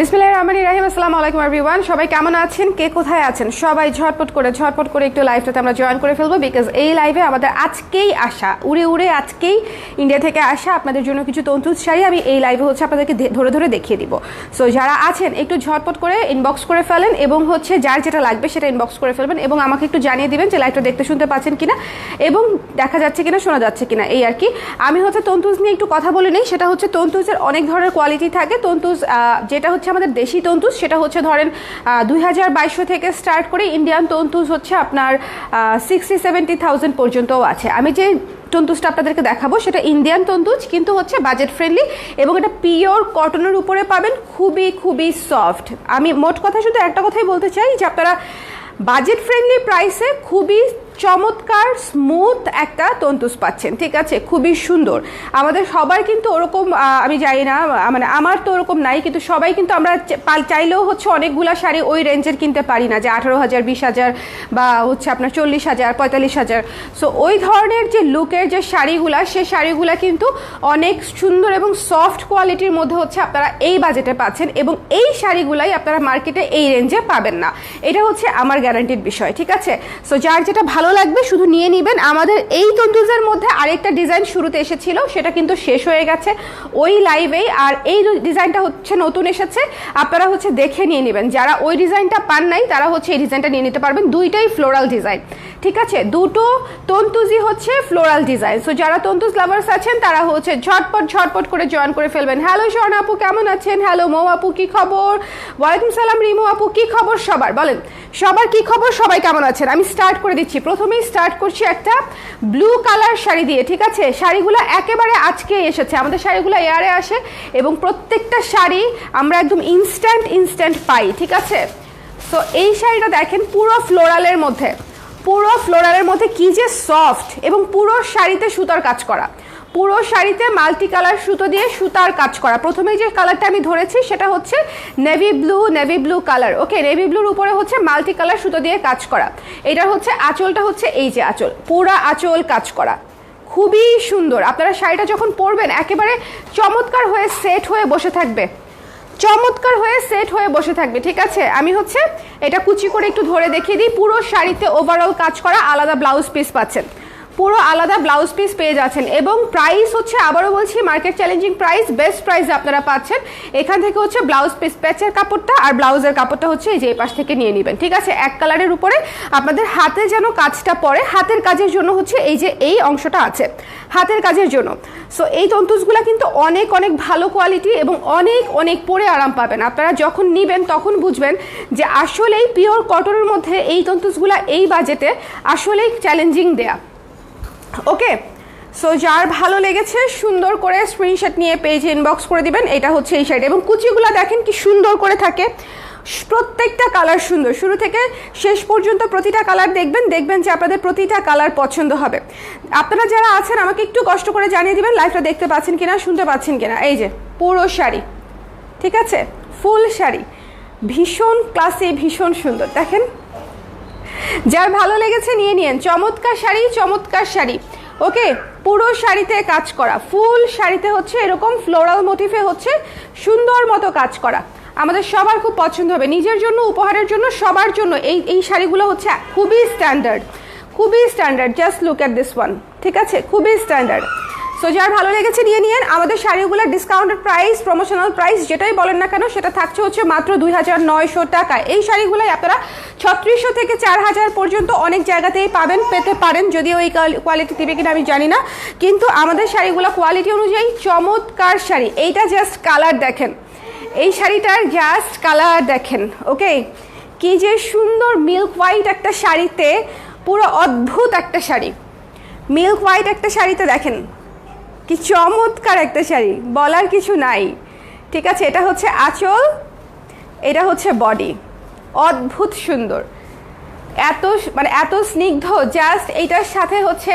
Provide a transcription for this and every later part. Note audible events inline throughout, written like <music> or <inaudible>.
বিসমিল্লাহির রহমানির রহিম, আসসালামু আলাইকুম এভরিওয়ান সবাই কেমন আছেন? কে কোথায় আছেন? সবাই ঝটপট করে ঝটপট করে একটু লাইভটাতে আমরা জয়েন করে ফেলব বিকজ এই লাইভে আমাদের আজকেই আসা, উড়ে উড়ে আজকেই ইন্ডিয়া থেকে আসা আপনাদের জন্য কিছু তন্তুজ শাড়ি। আমি এই লাইভে হচ্ছে আপনাদেরকে ধরে ধরে দেখিয়ে দিব। সো যারা আছেন, একটু ঝটপট করে ইনবক্স করে ফেলেন এবং হচ্ছে যার যেটা লাগবে সেটা ইনবক্স করে ফেলবেন এবং আমাকে একটু জানিয়ে দিবেন যে লাইভটা দেখতে শুনতে পাচ্ছেন কিনা এবং দেখা যাচ্ছে কিনা, শোনা যাচ্ছে কিনা, এই আর কি। আমি হচ্ছে তন্তুজ নিয়ে একটু কথা বলে নিই। সেটা হচ্ছে তন্তুজের অনেক ধরনের কোয়ালিটি থাকে। তন্তুজ যেটা হচ্ছে আমাদের দেশি তন্তুজ, সেটা হচ্ছে ধরেন দুই হাজার বাইশশো থেকে স্টার্ট করে ইন্ডিয়ান তন্তুজ হচ্ছে আপনার সিক্সটি সেভেন্টি থাউজেন্ড পর্যন্তও আছে। আমি যে তন্তুজটা আপনাদেরকে দেখাবো, সেটা ইন্ডিয়ান তন্তুজ, কিন্তু হচ্ছে বাজেট ফ্রেন্ডলি এবং এটা পিওর কটনের উপরে পাবেন, খুবই খুবই সফট আমি মোট কথা শুধু একটা কথাই বলতে চাই যে আপনারা বাজেট ফ্রেন্ডলি প্রাইসে খুবই চমৎকার স্মুথ একটা তন্তুস পাচ্ছেন, ঠিক আছে? খুবই সুন্দর। আমাদের সবার কিন্তু ওরকম আমি জানি না মানে আমার তো ওরকম নাই, কিন্তু সবাই কিন্তু আমরা চাইলেও হচ্ছে অনেকগুলা শাড়ি ওই রেঞ্জের কিনতে পারি না, যে আঠারো হাজার, বিশ হাজার বা হচ্ছে আপনার চল্লিশ হাজার, পঁয়তাল্লিশ হাজার। সো ওই ধরনের যে লুকের যে শাড়িগুলা, সে শাড়িগুলা কিন্তু অনেক সুন্দর এবং সফট কোয়ালিটির মধ্যে হচ্ছে আপনারা এই বাজেটে পাচ্ছেন এবং এই শাড়িগুলাই আপনারা মার্কেটে এই রেঞ্জে পাবেন না। এটা হচ্ছে আমার গ্যারান্টির বিষয়, ঠিক আছে? সো যার যেটা ভালো লাগবে, শুধু নিয়ে নেবেন। আমাদের এই তন্তুজের মধ্যে আরেকটা ডিজাইন শুরুতে এসেছিল, সেটা কিন্তু শেষ হয়ে গেছে ওই লাইভেই। আর এই ডিজাইনটা হচ্ছে নতুন এসেছে, আপনারা হচ্ছে দেখে নিয়ে নেবেন। যারা ওই ডিজাইনটা পান নাই, তারা হচ্ছে এই ডিজাইনটা নিয়ে নিতে পারবেন। দুইটাই ফ্লোরাল ডিজাইন ঠিক আছে? দুটো তন্তুজি হচ্ছে ফ্লোরাল ডিজাইন সো যারা তন্তুজ লাভার্স আছেন, তারা হচ্ছে ঝটপট ঝটপট করে জয়েন করে ফেলবেন। হ্যালো স্বর্ণ আপু, কেমন আছেন? হ্যালো মৌ আপু, কী খবর? ওয়ালাইকুম সালাম, রিমু আপু, কী খবর সবার? বলেন, সবার কি খবর? সবাই কেমন আছেন? আমি স্টার্ট করে দিচ্ছি। প্রথমেই স্টার্ট করছি একটা ব্লু কালার শাড়ি দিয়ে, ঠিক আছে? শাড়িগুলো একেবারে আজকেই এসেছে। আমাদের শাড়িগুলো এয়ারে আসে এবং প্রত্যেকটা শাড়ি আমরা একদম ইনস্ট্যান্ট ইনস্ট্যান্ট পাই, ঠিক আছে? সো এই শাড়িটা দেখেন পুরো ফ্লোরালের মধ্যে। পুরো ফ্লোরালের মধ্যে কি যে সফট এবং পুরো শাড়িতে সুতার কাজ করা। পুরো শাড়িতে মাল্টি কালার সুতো দিয়ে সুতার কাজ করা। প্রথমে যে কালারটা আমি ধরেছি সেটা হচ্ছে navy blue navy blue colour okay navy ব্লুর উপরে হচ্ছে মাল্টি কালার সুতো দিয়ে কাজ করা। এটা হচ্ছে আঁচলটা হচ্ছে এই যে আঁচল, পুরা আঁচল কাজ করা। খুবই সুন্দর। আপনারা শাড়িটা যখন পরবেন, একেবারে চমৎকার হয়ে সেট হয়ে বসে থাকবে। চমৎকার হয়ে সেট হয়ে বসে থাকবে, ঠিক আছে? আমি হচ্ছে এটা কুচি করে একটু ধরে দেখিয়ে দিই। পুরো শাড়িতে ওভারঅল কাজ করা, আলাদা ব্লাউজ পিস পাচ্ছেন। পুরো আলাদা ব্লাউজ পিস পেয়ে যাচ্ছেন এবং প্রাইস হচ্ছে, আবারও বলছি market challenging price best price আপনারা পাচ্ছেন। এখান থেকে হচ্ছে ব্লাউজ পিস, প্যাচের কাপড়টা আর ব্লাউজের কাপড়টা হচ্ছে এই যে এই পাশ থেকে নিয়ে নেবেন। ঠিক আছে? এক কালারের উপরে আপনাদের হাতে যেন কাজটা পড়ে, হাতের কাজের জন্য হচ্ছে এই যে এই অংশটা আছে। হাতের কাজের জন্য। সো এই তন্তুসগুলো কিন্তু অনেক অনেক ভালো কোয়ালিটি এবং অনেক অনেক পরে আরাম পাবেন। আপনারা যখন নিবেন তখন বুঝবেন যে আসলেই পিওর কটনের মধ্যে এই তন্তুসগুলা এই বাজেটে আসলেই চ্যালেঞ্জিং দেয়া। ওকে সো যার ভালো লেগেছে, সুন্দর করে স্ক্রিনশট নিয়ে পেজে ইনবক্স করে দিবেন, এটা হচ্ছে এই শাড়ি এবং কুচিগুলো দেখেন কি সুন্দর করে থাকে। প্রত্যেকটা কালার সুন্দর। শুরু থেকে শেষ পর্যন্ত প্রতিটা কালার দেখবেন দেখবেন যে আপনাদের প্রতিটা কালার পছন্দ হবে। আপনারা যারা আছেন, আমাকে একটু কষ্ট করে জানিয়ে দিবেন লাইভটা দেখতে পাচ্ছেন কিনা, শুনতে পাচ্ছেন কিনা। এই যে, পুরো শাড়ি, ঠিক আছে? ফুল শাড়ি। ভীষণ ক্লাসে ভীষণ সুন্দর। দেখেন যার ভালো লেগেছে নিয়ে নিন চমৎকার শাড়ি চমৎকার শাড়ি। ওকে, পুরো শাড়িতে কাজ করা। ফুল শাড়িতে হচ্ছে এরকম ফ্লোরাল মোটিফে হচ্ছে সুন্দর মতো কাজ করা। আমাদের সবার খুব পছন্দ হবে। নিজের জন্য, উপহারের জন্য, সবার জন্য এই এই শাড়িগুলো হচ্ছে খুবই স্ট্যান্ডার্ড খুবই standard just look at this one ঠিক আছে? খুবই স্ট্যান্ডার্ড সো যার ভালো লেগেছে নিয়ে নিন আমাদের শাড়িগুলোর ডিসকাউন্টেড প্রাইস প্রমোশনাল প্রাইস যেটাই বলেন না কেন, সেটা থাকছে হচ্ছে মাত্র দুই হাজার নয়শো টাকা। এই শাড়িগুলোই আপনারা ছত্রিশশো থেকে চার হাজার পর্যন্ত অনেক জায়গাতেই পাবেন, পেতে পারেন। যদিও এই কোয়ালিটি দিবে কিনা আমি জানি না। কিন্তু আমাদের শাড়িগুলো কোয়ালিটি অনুযায়ী চমৎকার শাড়ি। এইটা জাস্ট কালার দেখেন। এই শাড়িটার জাস্ট কালার দেখেন ওকে কি যে সুন্দর মিল্ক হোয়াইট একটা শাড়িতে, পুরো অদ্ভুত একটা শাড়ি। মিল্ক হোয়াইট একটা শাড়িতে দেখেন কি চমৎকার একটা শাড়ি, বলার কিছু নাই। ঠিক আছে, এটা হচ্ছে আঁচল, এটা হচ্ছে বডি। অদ্ভুত সুন্দর। এত মানে এত স্নিগ্ধ জাস্ট এইটার সাথে হচ্ছে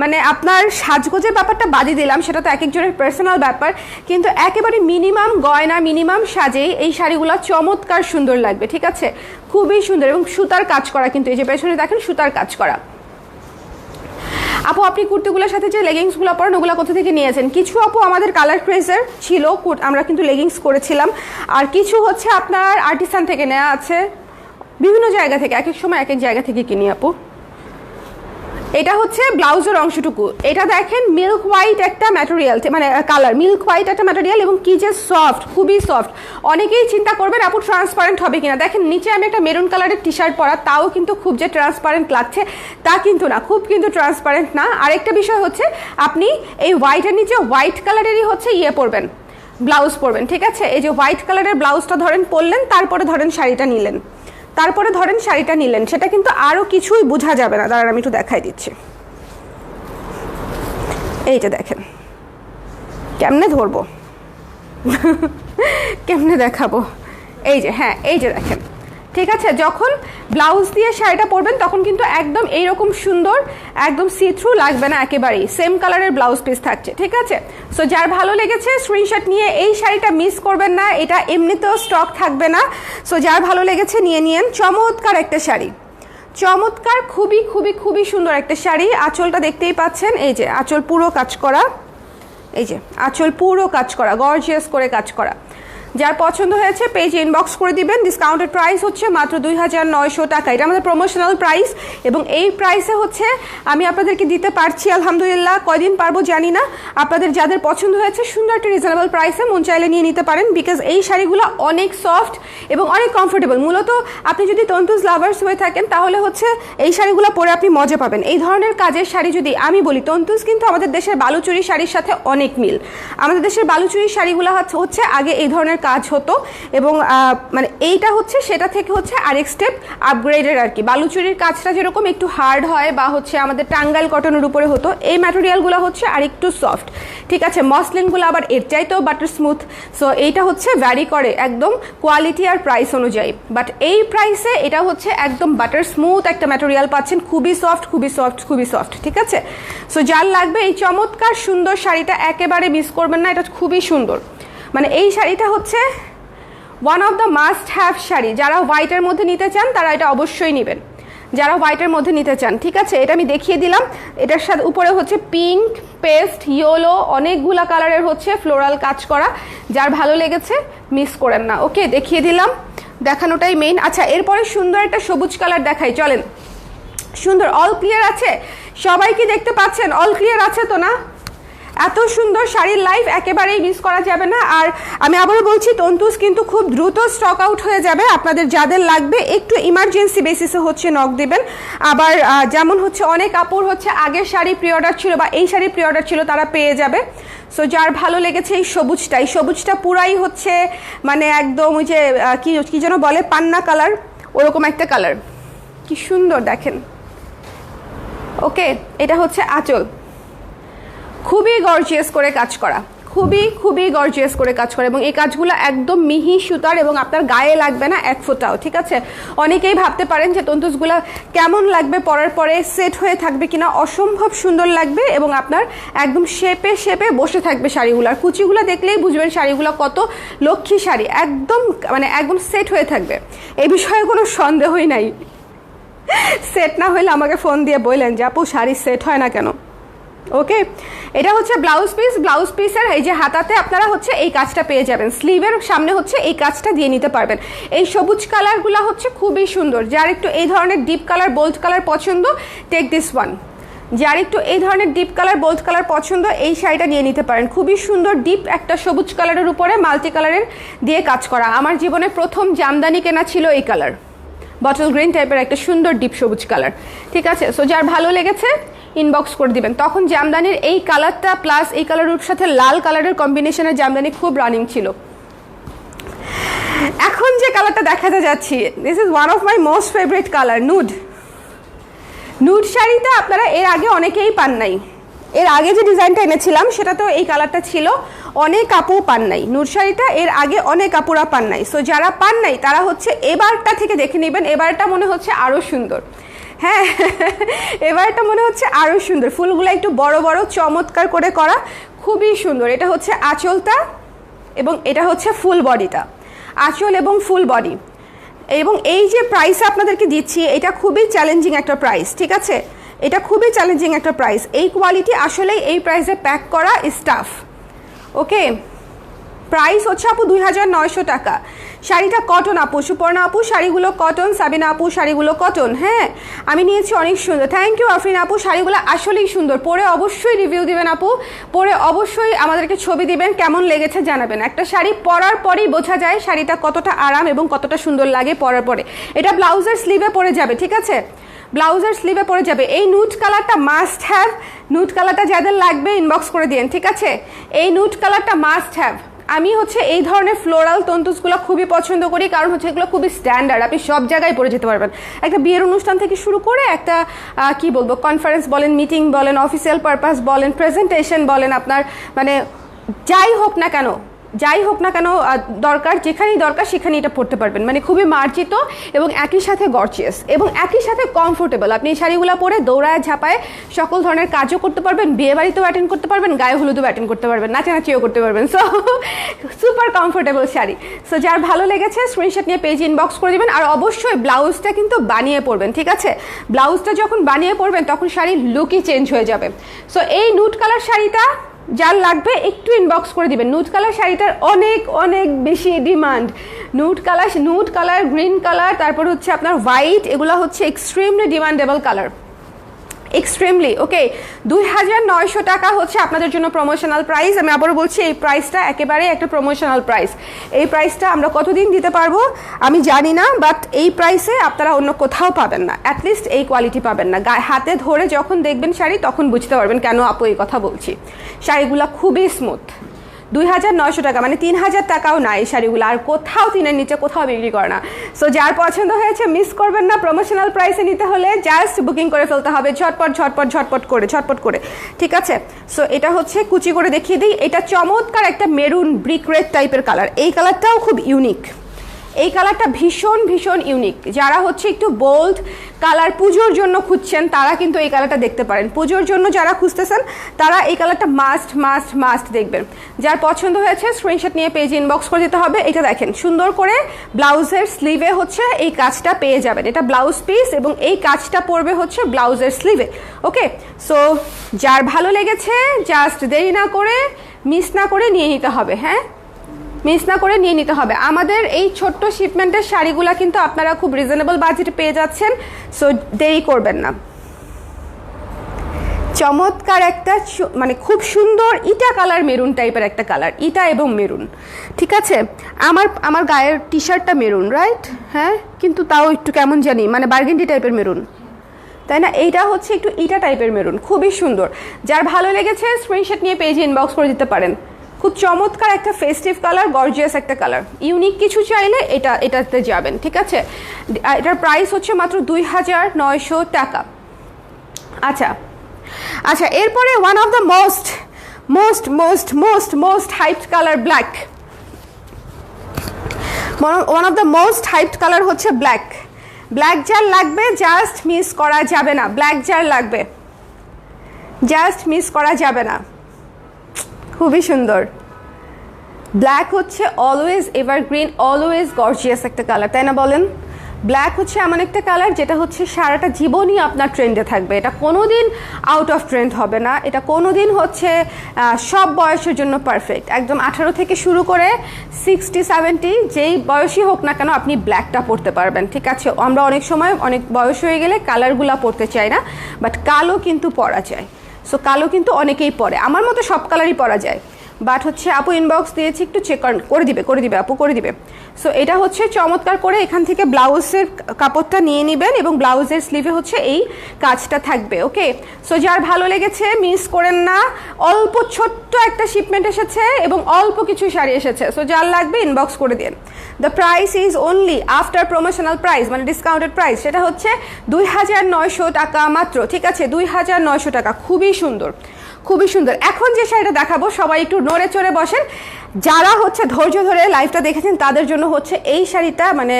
মানে আপনার সাজগোজের ব্যাপারটা বাদই দিলাম, সেটা তো এক একজনের পার্সোনাল ব্যাপার। কিন্তু একেবারে মিনিমাম গয়না মিনিমাম সাজেই এই শাড়িগুলো চমৎকার সুন্দর লাগবে, ঠিক আছে? খুবই সুন্দর এবং সুতার কাজ করা কিন্তু, এই যে পেছনে দেখেন সুতার কাজ করা। আপু, আপনি কুর্তিগুলোর সাথে যে লেগিংসগুলো পরেন, ওগুলো কোথা থেকে নিয়েছেন? কিছু আপু, আমাদের কালার ক্রেজার ছিল আমরা কিন্তু লেগিংস করেছিলাম। আর কিছু হচ্ছে আপনার আর্টিসান থেকে নেওয়া আছে। বিভিন্ন জায়গা থেকে, এক এক সময় এক এক জায়গা থেকে কিনি আপু। এটা হচ্ছে ব্লাউজের অংশটুকু। এটা দেখেন মিল্ক হোয়াইট একটা ম্যাটেরিয়াল মানে কালার মিল্ক হোয়াইট একটা ম্যাটেরিয়াল এবং কি যে সফট খুবই সফট অনেকেই চিন্তা করবেন, আপু ট্রান্সপারেন্ট হবে কিনা? দেখেন, নিচে আমি একটা মেরুন কালারের টি শার্ট পরা, তাও কিন্তু খুব যে ট্রান্সপারেন্ট লাগছে, তা কিন্তু না। খুব কিন্তু ট্রান্সপারেন্ট না। আরেকটা বিষয় হচ্ছে, আপনি এই হোয়াইটের নিচে হোয়াইট কালারেরই হচ্ছে ইয়ে পরবেন, ব্লাউজ পরবেন, ঠিক আছে? এই যে হোয়াইট কালারের ব্লাউজটা ধরেন পরলেন, তারপরে ধরেন শাড়িটা নিলেন। তারপরে ধরেন শাড়িটা নিলেন, সেটা কিন্তু আরও কিছুই বোঝা যাবে না। দাঁড়ান, আমি একটু দেখাই দিচ্ছি। এইটা দেখেন, কেমনে ধরবো? <laughs> কেমনে দেখাবো? এই যে হ্যাঁ এই যে দেখেন। ঠিক আছে, যখন ব্লাউজ দিয়ে শাড়িটা পরবেন, তখন কিন্তু একদম এইরকম সুন্দর, একদম সি থ্রু লাগবে না একেবারেই। সেম কালারের ব্লাউজ পিস থাকছে, ঠিক আছে? সো যার ভালো লেগেছে স্ক্রিনশট নিয়ে এই শাড়িটা মিস করবেন না, এটা এমনিতেও স্টক থাকবে না। সো যার ভালো লেগেছে, নিয়ে নিয়েন। চমৎকার একটা শাড়ি। চমৎকার, খুবই খুবই খুবই সুন্দর একটা শাড়ি। আঁচলটা দেখতেই পাচ্ছেন, এই যে, আঁচল পুরো কাজ করা। এই যে, আঁচল পুরো কাজ করা গর্জিয়াস করে কাজ করা। যার পছন্দ হয়েছে পেজ ইনবক্স করে দিবেন। ডিসকাউন্টেড প্রাইস হচ্ছে মাত্র দুই হাজার নয়শো টাকা। এটা আমাদের প্রমোশনাল প্রাইস এবং এই প্রাইসে হচ্ছে, আমি আপনাদেরকে দিতে পারছি, আলহামদুলিল্লাহ। কয়দিন পারব জানি না। আপনাদের যাদের পছন্দ হয়েছে, সুন্দর একটা রিজনেবল প্রাইসে মন চাইলে নিয়ে নিতে পারেন। বিকজ এই শাড়িগুলো অনেক সফট এবং অনেক কমফোর্টেবল মূলত আপনি যদি তন্তুজ লাভার্স হয়ে থাকেন, তাহলে হচ্ছে এই শাড়িগুলো পরে আপনি মজা পাবেন। এই ধরনের কাজের শাড়ি যদি আমি বলি তন্তুজ কিন্তু আমাদের দেশের বালুচুরি শাড়ির সাথে অনেক মিল। আমাদের দেশের বালুচুরি শাড়িগুলো হচ্ছে, আগে এই ধরনের কাজ হতো এবং মানে এইটা হচ্ছে, সেটা থেকে হচ্ছে আরেক স্টেপ আপগ্রেডের আর কি। বালুচুরির কাজটা যেরকম একটু হার্ড হয় বা হচ্ছে আমাদের টাঙ্গাইল কটনের উপরে হতো, এই ম্যাটেরিয়ালগুলো হচ্ছে আরেকটু সফট ঠিক আছে মসলিনগুলো আবার এর চাইতেও বাটার স্মুথ সো এইটা হচ্ছে ভ্যারি করে একদম কোয়ালিটি আর প্রাইস অনুযায়ী। বাট এই প্রাইসে এটা হচ্ছে একদম বাটার স্মুথ একটা ম্যাটেরিয়াল পাচ্ছেন, খুবই সফট খুবই সফট খুবই সফট ঠিক আছে? সো যার লাগবে এই চমৎকার সুন্দর শাড়িটা একেবারে মিস করবেন না, এটা খুবই সুন্দর। মানে এই শাড়িটা হচ্ছে one of the must have sari. যারা হোয়াইটের মধ্যে নিতে চান, তারা এটা অবশ্যই নেবেন। যারা হোয়াইটের মধ্যে নিতে চান, ঠিক আছে? এটা আমি দেখিয়ে দিলাম। এটার সাথে উপরে হচ্ছে পিঙ্ক পেস্ট ইয়েলো অনেকগুলা কালারের হচ্ছে ফ্লোরাল কাজ করা। যার ভালো লেগেছে মিস করেন না। ওকে দেখিয়ে দিলাম। দেখানোটাই মেইন আচ্ছা এরপরে সুন্দর একটা সবুজ কালার দেখাই। চলেন। সুন্দর অল ক্লিয়ার আছে? সবাই কি দেখতে পাচ্ছেন? অল ক্লিয়ার আছে তো না? এত সুন্দর শাড়ির লাইফ একেবারেই মিস করা যাবে না। আর আমি আবারও বলছি, তন্তুস কিন্তু খুব দ্রুত স্টক আউট হয়ে যাবে। আপনাদের যাদের লাগবে, একটু ইমার্জেন্সি বেসিসে হচ্ছে নক দেবেন। আবার যেমন হচ্ছে, অনেক কাপড় হচ্ছে আগের শাড়ি প্রি অর্ডার ছিল বা এই শাড়ি প্রি অর্ডার ছিল, তারা পেয়ে যাবে। সো যার ভালো লেগেছে এই সবুজটা। এই সবুজটা পুরাই হচ্ছে মানে একদম ওই যে কি কি যেন বলে, পান্না কালার ওরকম একটা কালার কি সুন্দর দেখেন। ওকে এটা হচ্ছে আঁচল। খুবই গর্জিয়াস করে কাজ করা। খুবই খুবই গর্জিয়াস করে কাজ করে এবং এই কাজগুলো একদম মিহি সুতার এবং আপনার গায়ে লাগবে না এক ফোঁটাও, ঠিক আছে? অনেকেই ভাবতে পারেন যে তন্তুসগুলো কেমন লাগবে, পরার পরে সেট হয়ে থাকবে কিনা, অসম্ভব সুন্দর লাগবে এবং আপনার একদম শেপে শেপে বসে থাকবে শাড়িগুলো। আর কুচিগুলো দেখলেই বুঝবেন শাড়িগুলো কত লক্ষ্মী শাড়ি, একদম মানে একদম সেট হয়ে থাকবে। এই বিষয়ে কোনো সন্দেহই নাই। <laughs> সেট না হইলে আমাকে ফোন দিয়ে বললেন যে, আপু, শাড়ি সেট হয় না কেন? ওকে এটা হচ্ছে ব্লাউজ পিস ব্লাউজ পিসের এই যে হাতাতে আপনারা হচ্ছে এই কাজটা পেয়ে যাবেন। স্লিভের সামনে হচ্ছে এই কাজটা দিয়ে নিতে পারবেন। এই সবুজ কালারগুলো হচ্ছে খুবই সুন্দর। যার একটু এই ধরনের ডিপ কালার বোল্ড কালার পছন্দ টেক দিস ওয়ান যার একটু এই ধরনের ডিপ কালার বোল্ড কালার পছন্দ, এই শাড়িটা নিয়ে নিতে পারেন। খুবই সুন্দর ডিপ একটা সবুজ কালারের উপরে মাল্টি কালারের দিয়ে কাজ করা। আমার জীবনে প্রথম জামদানি কেনা ছিল এই কালার বটল গ্রিন টাইপের একটা সুন্দর ডিপ সবুজ কালার ঠিক আছে? সো যার ভালো লেগেছে ইনবক্স করে দিবেন। তখন জামদানির এই কালারটা প্লাস এই কালারের সাথে লাল কালারের কম্বিনেশনের জামদানি খুব রানিং ছিল। এখন যে কালারটা দেখাতে যাচ্ছি this is one of my most favourite colour nude nude শাড়িটা আপনারা এর আগে অনেকেই পান নাই। এর আগে যে ডিজাইনটা এনেছিলাম সেটা তো এই কালারটা ছিল। অনেক আপু পান নাই। নুড শাড়িটা এর আগে অনেক আপুরা পান নাই। সো যারা পান নাই, তারা হচ্ছে এবারটা থেকে দেখে নেবেন। এবারটা মনে হচ্ছে আরও সুন্দর। হ্যাঁ এবারটা মনে হচ্ছে আরও সুন্দর। ফুলগুলো একটু বড় বড়, চমৎকার করে করা, খুবই সুন্দর। এটা হচ্ছে আঁচলটা এবং এটা হচ্ছে ফুল বডিটা। আঁচল এবং ফুল বডি। এবং এই যে প্রাইস আপনাদেরকে দিচ্ছি, এটা খুবই চ্যালেঞ্জিং একটা প্রাইস ঠিক আছে? এটা খুবই চ্যালেঞ্জিং একটা প্রাইস এই কোয়ালিটি আসলেই এই প্রাইসে প্যাক করা স্টাফ ওকে প্রাইস হচ্ছে আপু দুই হাজার নয়শো টাকা। শাড়িটা কটন আপু, সুপর্ণা আপু, শাড়িগুলো কটন সাবিনা আপু, শাড়িগুলো কটন হ্যাঁ? আমি নিয়েছি অনেক সুন্দর। থ্যাংক ইউ আফরিন আপু, শাড়িগুলো আসলেই সুন্দর। পরে অবশ্যই রিভিউ দিবেন আপু। পরে অবশ্যই আমাদেরকে ছবি দিবেন, কেমন লেগেছে জানাবেন। একটা শাড়ি পরার পরেই বোঝা যায় শাড়িটা কতটা আরাম এবং কতটা সুন্দর লাগে পরার পরে। এটা ব্লাউজের স্লিভে পরে যাবে, ঠিক আছে? ব্লাউজের স্লিভে পরে যাবে। এই নুট কালারটা মাস্ট হ্যাভ নুট কালারটা যাদের লাগবে ইনবক্স করে দিন ঠিক আছে? এই নুট কালারটা মাস্ট হ্যাভ আমি হচ্ছে এই ধরনের ফ্লোরাল তন্তুসগুলো খুবই পছন্দ করি, কারণ হচ্ছে এগুলো খুবই স্ট্যান্ডার্ড আপনি সব জায়গায় পরে যেতে পারবেন। একটা বিয়ের অনুষ্ঠান থেকে শুরু করে একটা কি বলব কনফারেন্স বলেন মিটিং বলেন অফিসিয়াল পারপাস বলেন প্রেজেন্টেশন বলেন আপনার মানে যাই হোক না কেন যাই হোক না কেন দরকার, যেখানেই দরকার সেখানেই এটা পড়তে পারবেন। মানে খুবই মার্জিত এবং একই সাথে গর্জিয়াস এবং একই সাথে কমফোর্টেবল আপনি এই শাড়িগুলো পরে দৌড়ায়, ঝাপায় সকল ধরনের কাজও করতে পারবেন বিয়ে বাড়িতেও অ্যাটেন্ড করতে পারবেন, গায়ে হলুদও অ্যাটেন্ড করতে পারবেন, নাচানাচিও করতে পারবেন। So super comfortable sari. So যার ভালো লেগেছে স্ক্রিনশট নিয়ে পেজ ইনবক্স করে দেবেন আর অবশ্যই ব্লাউজটা কিন্তু বানিয়ে পরবেন, ঠিক আছে? ব্লাউজটা যখন বানিয়ে পরবেন, তখন শাড়ির লুকই চেঞ্জ হয়ে যাবে। সো এই নুট কালার শাড়িটা যার লাগবে একটু ইনবক্স করে দিবেন। নুট কালার শাড়িটার অনেক অনেক বেশি demand nude colour nude colour green colour তারপর হচ্ছে আপনার হোয়াইট এগুলো হচ্ছে extremely demandable colour extremely okay দুই হাজার নয়শো টাকা হচ্ছে আপনাদের জন্য প্রমোশনাল প্রাইস আমি আবারও বলছি, এই প্রাইসটা একেবারে একটা প্রমোশনাল প্রাইস এই প্রাইসটা আমরা কতদিন দিতে পারব? আমি জানি না বাট এই প্রাইসে আপনারা অন্য কোথাও পাবেন না। অ্যাটলিস্ট এই কোয়ালিটি পাবেন না। গায়ে হাতে ধরে যখন দেখবেন শাড়ি, তখন বুঝতে পারবেন কেন আপু এই কথা বলছি। শাড়িগুলো খুবই স্মুথ দুই হাজার নয়শো টাকা মানে তিন হাজার টাকাও না এই শাড়িগুলো, আর কোথাও তিনের নিচে কোথাও বিক্রি করে না। সো যার পছন্দ হয়েছে মিস করবেন না প্রমোশনাল প্রাইসে নিতে হলে জাস্ট বুকিং করে ফেলতে হবে, ঝটপট ঝটপট ঝটপট করে ঝটপট করে, ঠিক আছে? সো এটা হচ্ছে কুচি করে দেখিয়ে দিই, এটা চমৎকার একটা মেরুন ব্রিক রেড টাইপের কালার এই কালারটাও খুব ইউনিক এই কালারটা ভীষণ ভীষণ ইউনিক যারা হচ্ছে একটু বোল্ড কালার পুজোর জন্য খুঁজছেন, তারা কিন্তু এই কালারটা দেখতে পারেন। পুজোর জন্য যারা খুঁজতেছেন, তারা এই কালারটা মাস্ট মাস্ট মাস্ট দেখবেন। যার পছন্দ হয়েছে স্ক্রিনশট নিয়ে পেজ ইনবক্স করে দিতে হবে। এটা দেখেন, সুন্দর করে ব্লাউজের স্লিভে হচ্ছে এই কাজটা পেয়ে যাবেন। এটা ব্লাউজ পিস এবং এই কাজটা পড়বে হচ্ছে ব্লাউজের স্লিভে ওকে সো যার ভালো লেগেছে জাস্ট দেরি না করে মিস না করে নিয়ে নিতে হবে হ্যাঁ? মিস না করে নিয়ে নিতে হবে। আমাদের এই ছোট্ট শিপমেন্টের শাড়িগুলো কিন্তু আপনারা খুব রিজনেবল বাজেটে পেয়ে যাচ্ছেন সো দেরি করবেন না। চমৎকার একটা মানে খুব সুন্দর ইটা কালার মেরুন টাইপের একটা কালার, ইটা এবং মেরুন, ঠিক আছে? আমার আমার গায়ের টি শার্টটা মেরুন রাইট হ্যাঁ? কিন্তু তাও একটু কেমন জানি মানে বার্গেন্ডি টাইপের মেরুন। তাই না? এইটা হচ্ছে একটু ইটা টাইপের মেরুন, খুবই সুন্দর। যার ভালো লেগেছে স্ক্রিনশট নিয়ে পেজে ইনবক্স করে দিতে পারেন। খুব চমৎকার একটা ফেস্টিভ কালার গর্জিয়াস একটা কালার ইউনিক কিছু চাইলে এটা, এটাতে যাবেন, ঠিক আছে? এটার প্রাইস হচ্ছে মাত্র দুই হাজার নয়শো টাকা। আচ্ছা আচ্ছা এরপরে one of the most most most most most height colour black one of the most height colour হচ্ছে ব্ল্যাক ব্ল্যাক জার লাগবে জাস্ট মিস করা যাবে না। ব্ল্যাক জার লাগবে। জাস্ট মিস করা যাবে না। খুবই সুন্দর। ব্ল্যাক হচ্ছে অলওয়েজ এভারগ্রিন অলওয়েজ গর্জিয়াস একটা কালার তাই না বলেন? ব্ল্যাক হচ্ছে এমন একটা কালার যেটা হচ্ছে সারাটা জীবনই আপনার ট্রেন্ডে থাকবে। এটা কোনো দিন আউট অফ ট্রেন্ড হবে না। এটা কোনো দিন হচ্ছে সব বয়সের জন্য পারফেক্ট একদম আঠারো থেকে শুরু করে সিক্সটি সেভেন্টি যেই বয়সই হোক না কেন আপনি ব্ল্যাকটা পরতে পারবেন, ঠিক আছে? আমরা অনেক সময় অনেক বয়স হয়ে গেলে কালারগুলো পরতে চাই না বাট কালো কিন্তু পরা যায়। সো কালো কিন্তু অনেকেই পরে। আমার মতো সব কালারই পরা যায়। বাট হচ্ছে আপু ইনবক্স দিয়েছি, একটু চেক করে দিবে করে দিবে, আপু করে দিবে। সো এটা হচ্ছে চমৎকার করে এখান থেকে ব্লাউজের কাপড়টা নিয়ে নেবেন এবং ব্লাউজের স্লিভে হচ্ছে এই কাজটা থাকবে ওকে সো যার ভালো লেগেছে মিস করেন না। অল্প ছোট্ট একটা শিপমেন্ট এসেছে এবং অল্প কিছু শাড়ি এসেছে। সো যার লাগবে ইনবক্স করে দিন। The price is only after promotional price মানে ডিসকাউন্টেড প্রাইস সেটা হচ্ছে দুই হাজার নয়শো টাকা মাত্র, ঠিক আছে? দুই হাজার নয়শো টাকা, খুবই সুন্দর। খুবই সুন্দর। এখন যে শাড়িটা দেখাবো, সবাই একটু নড়ে চড়ে বসেন। যারা হচ্ছে ধৈর্য ধরে লাইভটা দেখেছেন, তাদের জন্য হচ্ছে এই শাড়িটা মানে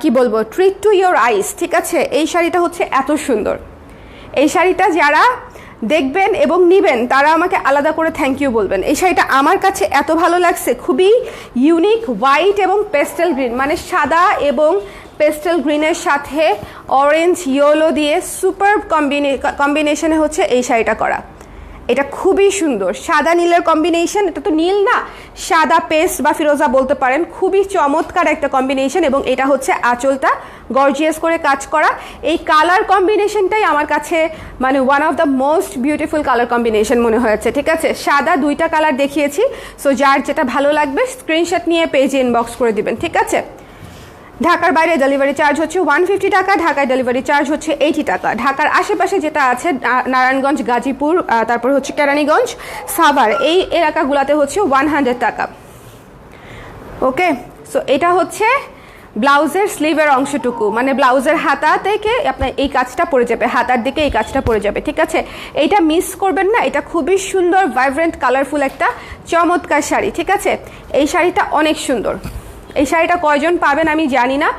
কি বলব ট্রিট টু ইয়োর আইস ঠিক আছে? এই শাড়িটা হচ্ছে এত সুন্দর। এই শাড়িটা যারা দেখবেন এবং নিবেন, তারা আমাকে আলাদা করে থ্যাংক ইউ বলবেন। এই শাড়িটা আমার কাছে এত ভালো লাগছে, খুবই ইউনিক হোয়াইট এবং পেস্টেল গ্রিন মানে সাদা এবং পেস্টেল গ্রিনের সাথে অরেঞ্জ ইয়েলো দিয়ে সুপার কম্বিনে কম্বিনেশনে হচ্ছে এই শাড়িটা করা। এটা খুবই সুন্দর। সাদা নীলের কম্বিনেশন এটা তো নীল না? সাদা পেস্ট বা ফিরোজা বলতে পারেন, খুবই চমৎকার একটা কম্বিনেশন এবং এটা হচ্ছে আঁচলটা গর্জিয়াস করে কাজ করা। এই কালার কম্বিনেশনটাই আমার কাছে মানে one of the most beautiful colour combination মনে হয়েছে, ঠিক আছে? সাদা দুইটা কালার দেখিয়েছি সো যার যেটা ভালো লাগবে স্ক্রিনশট নিয়ে পেজে ইনবক্স করে দিবেন, ঠিক আছে? ঢাকার বাইরে ডেলিভারি চার্জ হচ্ছে ওয়ান ফিফটি টাকা, ঢাকায় ডেলিভারি চার্জ হচ্ছে এইটি টাকা। ঢাকার আশেপাশে যেটা আছে নারায়ণগঞ্জ, গাজীপুর তারপর হচ্ছে কেরানীগঞ্জ, সাভার, এই এলাকাগুলোতে হচ্ছে ওয়ান হান্ড্রেড টাকা। ওকে সো এটা হচ্ছে ব্লাউজের স্লিভের অংশটুকু। মানে ব্লাউজের হাতা থেকে আপনার এই কাজটা পড়ে যাবে, হাতার দিকে এই কাজটা পড়ে যাবে, ঠিক আছে? এইটা মিস করবেন না, এটা খুবই সুন্দর ভাইব্রেন্ট কালারফুল একটা, চমৎকার শাড়ি, ঠিক আছে? এই শাড়িটা অনেক সুন্দর। এই শাড়িটা কয়জন পাবেন আমি জানি না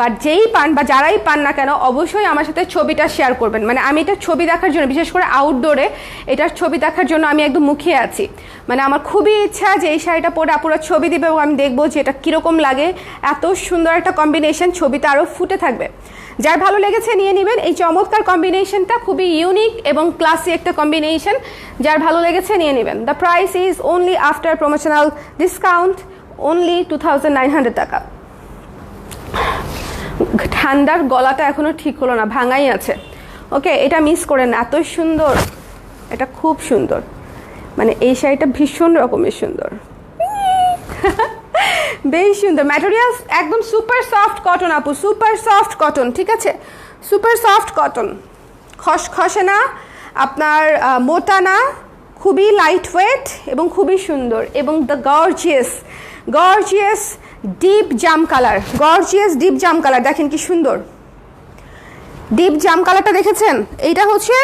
বাট যেই পান বা যারাই পান না কেন অবশ্যই আমার সাথে ছবিটা শেয়ার করবেন। মানে আমি এটা ছবি দেখার জন্য, বিশেষ করে আউটডোরে এটার ছবি দেখার জন্য আমি একদম মুখিয়ে আছি। মানে আমার খুবই ইচ্ছা যে এই শাড়িটা পরে আপুরা ছবি দিবে এবং আমি দেখব যে এটা কীরকম লাগে। এত সুন্দর একটা কম্বিনেশন ছবিটা আরও ফুটে থাকবে। যার ভালো লেগেছে নিয়ে নেবেন। এই চমৎকার কম্বিনেশনটা খুবই ইউনিক এবং ক্লাসি একটা কম্বিনেশন যার ভালো লেগেছে নিয়ে নেবেন। The price is only after promotional discount only two টাকা। ঠান্ডার গলাটা এখনও ঠিক হলো না, ভাঙাই আছে। ওকে এটা মিস করেন এত সুন্দর। এটা খুব সুন্দর। মানে এই শাড়িটা ভীষণ রকমের সুন্দর। <laughs> বেশ সুন্দর। ম্যাটেরিয়ালস একদম সুপার সফট কটন আপু সুপার সফট কটন ঠিক আছে? সুপার সফট কটন খসখসে না, আপনার মোটা না, খুবই লাইট ওয়েট এবং খুবই সুন্দর এবং দ্য গর্জিয়াস গর্জিয়াস ডিপ জাম কালার গর্জিয়াস ডিপ জাম কালার দেখেন কি সুন্দর। ডিপ জাম কালারটা দেখেছেন? এইটা হচ্ছে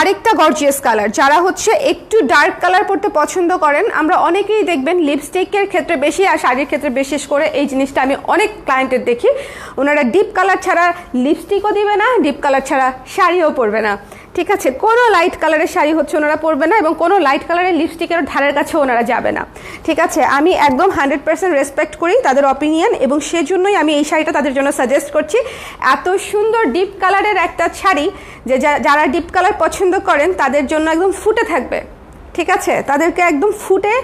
আরেকটা গর্জিয়াস কালার যারা হচ্ছে একটু ডার্ক কালার পরতে পছন্দ করেন, আমরা অনেকেই দেখবেন লিপস্টিকের ক্ষেত্রে বেশি আর শাড়ির ক্ষেত্রে বিশেষ করে এই জিনিসটা আমি অনেক ক্লায়েন্টের দেখি। ওনারা ডিপ কালার ছাড়া লিপস্টিকও দিবে না ডিপ কালার ছাড়া শাড়িও পরবে না। ঠিক আছে, কোনো লাইট কালারের শাড়ি হচ্ছে ওনারা পরবে না এবং কোনো লাইট কালারের লিপস্টিকের ধারের কাছে ওনারা যাবে না। ঠিক আছে, আমি একদম হান্ড্রেড পার্সেন্ট রেসপেক্ট করি তাদের অপিনিয়ন এবং সেজন্যই আমি এই শাড়িটা তাদের জন্য সাজেস্ট করছি। এত সুন্দর ডিপ কালারের একটা শাড়ি যে যারা ডিপ কালার পছন্দ করেন তাদের জন্য একদম ফুটে থাকবে। ঠিক আছে, তাদেরকে একদম ফুটে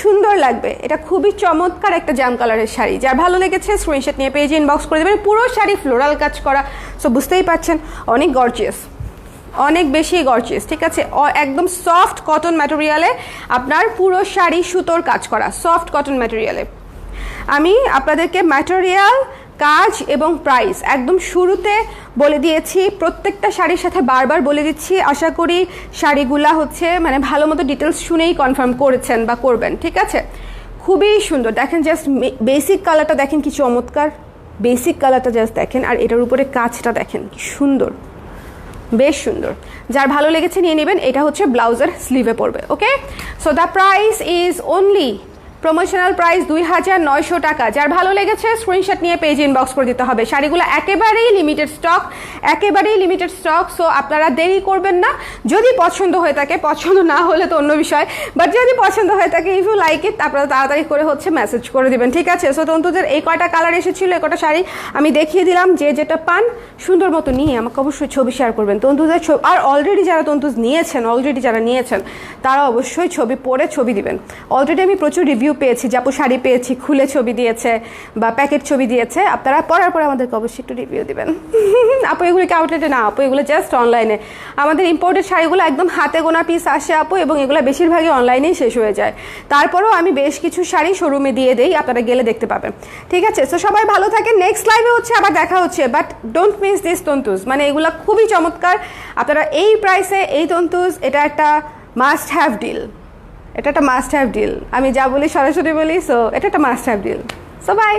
সুন্দর লাগবে। এটা খুবই চমৎকার একটা জাম কালারের শাড়ি। যা ভালো লেগেছে স্ক্রিনশট নিয়ে পেজে ইনবক্স করে দেবেন। পুরো শাড়ি ফ্লোরাল কাজ করা সো বুঝতেই পারছেন, অনেক গর্জিয়াস অনেক বেশি গর্জিয়াস ঠিক আছে? একদম সফট কটন ম্যাটেরিয়ালে আপনার পুরো শাড়ি সুতোর কাজ করা সফট কটন ম্যাটেরিয়ালে আমি আপনাদেরকে ম্যাটেরিয়াল কাজ এবং প্রাইস একদম শুরুতে বলে দিয়েছি, প্রত্যেকটা শাড়ির সাথে বারবার বলে দিচ্ছি, আশা করি শাড়িগুলা হচ্ছে মানে ভালো মতো ডিটেলস শুনেই কনফার্ম করেছেন বা করবেন, ঠিক আছে? খুবই সুন্দর, দেখেন জাস্ট বেসিক কালারটা দেখেন কি চমৎকার। বেসিক কালারটা জাস্ট দেখেন, আর এটার উপরে কাজটা দেখেন কি সুন্দর। বেশ সুন্দর। যার ভালো লেগেছে নিয়ে নেবেন, এটা হচ্ছে ব্লাউজের স্লিভে পড়বে okay so the price is only promotional price দুই হাজার নয়শো টাকা। যার ভালো লেগেছে স্ক্রিনশট নিয়ে পেজ ইনবক্স করে দিতে হবে। শাড়িগুলো একেবারেই লিমিটেড স্টক একেবারেই লিমিটেড স্টক সো আপনারা দেরি করবেন না। যদি পছন্দ হয়ে থাকে, পছন্দ না হলে তো অন্য বিষয় বাট যদি পছন্দ হয়ে থাকে ইফ ইউ লাইক ইট আপনারা তাড়াতাড়ি করে হচ্ছে মেসেজ করে দিবেন, ঠিক আছে? সো তন্তুদের এই কয়টা কালার এসেছিল, এই কটা শাড়ি আমি দেখিয়ে দিলাম, যে যেটা পান, সুন্দর মতো নিয়ে আমাকে অবশ্যই ছবি শেয়ার করবেন। তন্তুদের ছবি, আর অলরেডি যারা তন্তুজ নিয়েছেন অলরেডি যারা নিয়েছেন, তারা অবশ্যই ছবি পরে ছবি দিবেন। অলরেডি আমি প্রচুর রিভিউ পেয়েছি যাপু শাড়ি পেয়েছি, খুলে ছবি দিয়েছে বা প্যাকেট ছবি দিয়েছে, আপনারা পরার পরে আমাদেরকে অবশ্যই একটু রিভিউ দিবেন। <laughs> আপু এগুলিকে আউটলেটে না, আপু, এগুলো জাস্ট অনলাইনে আমাদের ইম্পোর্টেড শাড়িগুলো একদম হাতে গোনা পিস আসে, আপু, এবং এগুলো বেশিরভাগই অনলাইনেই শেষ হয়ে যায়। তারপরেও আমি বেশ কিছু শাড়ি শোরুমে দিয়ে দেই, আপনারা গেলে দেখতে পাবেন। ঠিক আছে তো সবাই ভালো থাকে নেক্সট লাইভে হচ্ছে, আবার দেখা হচ্ছে but don't miss this Tantuja মানে এগুলো খুবই চমৎকার। আপনারা এই প্রাইসে এই তন্তুজ এটা একটা মাস্ট হ্যাভ ডিল এটা একটা মাস্ট হ্যাভ ডিল আমি যা বলি সরাসরি বলি সো এটা একটা must have deal so bye